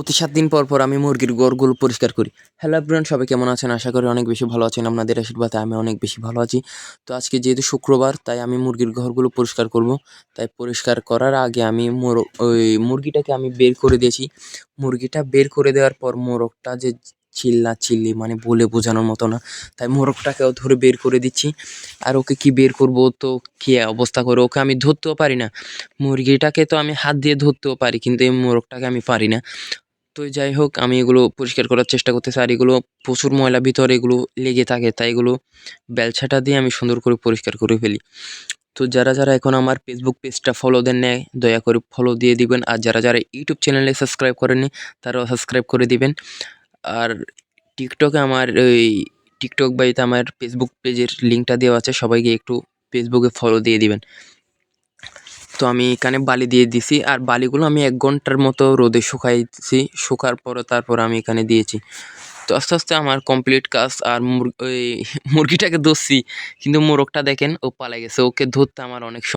প্রতি সাত দিন পর পর আমি মুরগির ঘরগুলো পরিষ্কার করি। হ্যালো এভরিওয়ান সবাই কেমন আছেন? আশা করি অনেক বেশি ভালো আছেন। আপনাদের আশীর্বাদে আমি অনেক বেশি ভালো আছি। তো আজকে যেহেতু শুক্রবার, তাই আমি মুরগির ঘরগুলো পরিষ্কার করব। তাই পরিষ্কার করার আগে আমি মোর, ওই মুরগিটাকে আমি বের করে দিয়েছি। মুরগিটা বের করে দেওয়ার পর মোরগটা যে চিল্লা চিল্লি মানে বলে বোঝানোর মতো না, তাই মোরগটাকেও ধরে বের করে দিচ্ছি। আর ওকে কি বের করব, তো কী অবস্থা করে ওকে আমি ধরতেও পারি না। মুরগিটাকে তো আমি হাত দিয়ে ধরতেও পারি, কিন্তু এই মোরগটাকে আমি পারি না। তো যাই হোক, আমি এগুলো পরিষ্কার করার চেষ্টা করতেছি। আর এগুলো প্রচুর ময়লা ভিতরে এগুলো লেগে থাকে, তাই এগুলো বেলছাটা দিয়ে আমি সুন্দর করে পরিষ্কার করে ফেলি। তো যারা যারা এখন আমার ফেসবুক পেজটা ফলো দেন নেয় দয়া করে ফলো দিয়ে দিবেন। আর যারা যারা ইউটিউব চ্যানেলে সাবস্ক্রাইব করেননি, তারাও সাবস্ক্রাইব করে দিবেন। আর টিকটকে আমার ওই টিকটক বাড়িতে আমার ফেসবুক পেজের লিঙ্কটা দেওয়া আছে, সবাইকে একটু ফেসবুকে ফলো দিয়ে দিবেন। তো আমি এখানে বালি দিয়ে দিছি, আর বালিগুলো আমি এক ঘণ্টার মতো রোদে শুকাইছি, শুকার পরে তারপর আমি এখানে দিয়েছি। তো আস্তে আস্তে আমার কমপ্লিট কাজ, আর মুরগিটাকে ধরছি, কিন্তু মোরগটা দেখেন ও পালা গেছে, ওকে ধরতে আমার অনেক